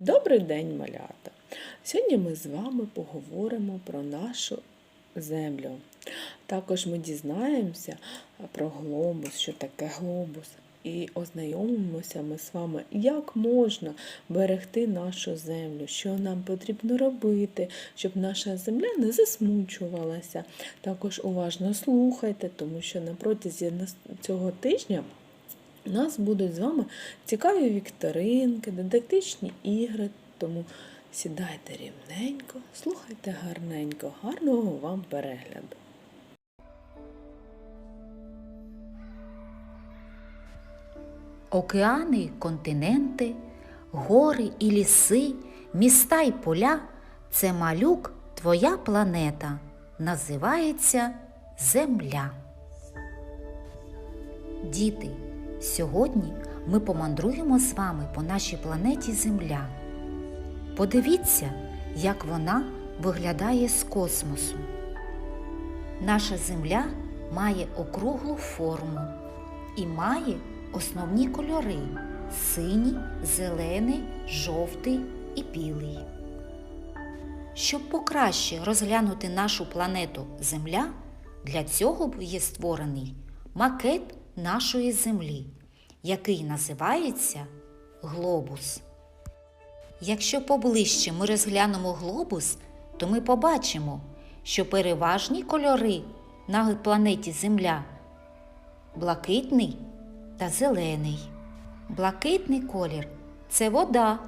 Добрий день, малята! Сьогодні ми з вами поговоримо про нашу землю. Також ми дізнаємося про глобус, що таке глобус, і ознайомимося ми з вами, як можна берегти нашу землю, що нам потрібно робити, щоб наша земля не засмучувалася. Також уважно слухайте, тому що на протязі цього тижня у нас будуть з вами цікаві вікторинки, дидактичні ігри, тому сідайте рівненько, слухайте гарненько, гарного вам перегляду. Океани, континенти, гори і ліси, міста й поля це малюк, твоя планета. Називається Земля. Діти, сьогодні ми помандруємо з вами по нашій планеті Земля. Подивіться, як вона виглядає з космосу. Наша Земля має округлу форму і має основні кольори синій, зелений, жовтий і білий. Щоб покраще розглянути нашу планету Земля, для цього є створений макет нашої Землі, який називається глобус. Якщо поближче ми розглянемо глобус, то ми побачимо, що переважні кольори на планеті Земля блакитний та зелений. Блакитний колір це вода,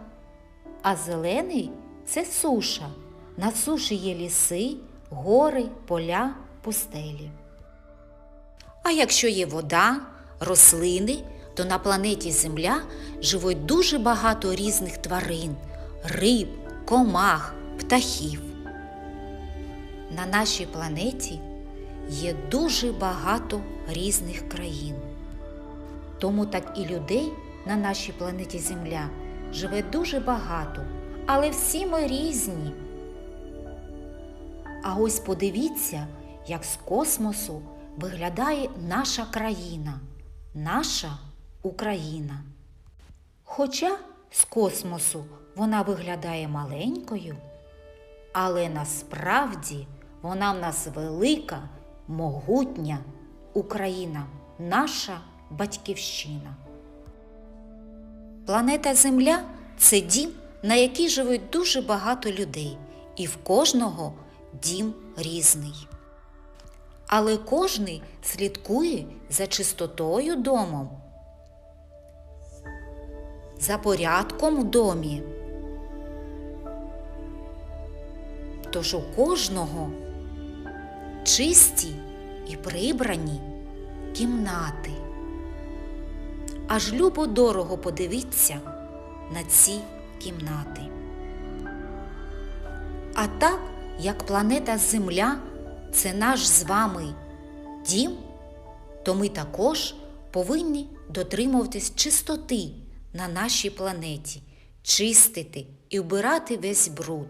а зелений це суша. На суші є ліси, гори, поля, пустелі. А якщо є вода, рослини, то на планеті Земля живуть дуже багато різних тварин, риб, комах, птахів. На нашій планеті є дуже багато різних країн. Тому так і людей на нашій планеті Земля живе дуже багато, але всі ми різні. А ось подивіться, як з космосу виглядає наша країна, наша Україна. Хоча з космосу вона виглядає маленькою, але насправді вона в нас велика, могутня Україна, наша батьківщина. Планета Земля це дім, на який живуть дуже багато людей, і в кожного дім різний. Але кожний слідкує за чистотою домом, за порядком у домі. Тож у кожного чисті і прибрані кімнати. Аж любо дорого подивіться на ці кімнати. А так, як планета Земля це наш з вами дім, то ми також повинні дотримуватись чистоти на нашій планеті, чистити і вбирати весь бруд.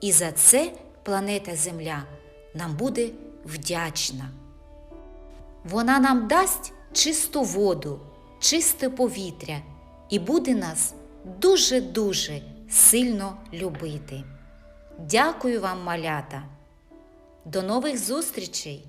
І за це планета Земля нам буде вдячна. Вона нам дасть чисту воду, чисте повітря і буде нас дуже-дуже сильно любити. Дякую вам, малята! До нових зустрічей!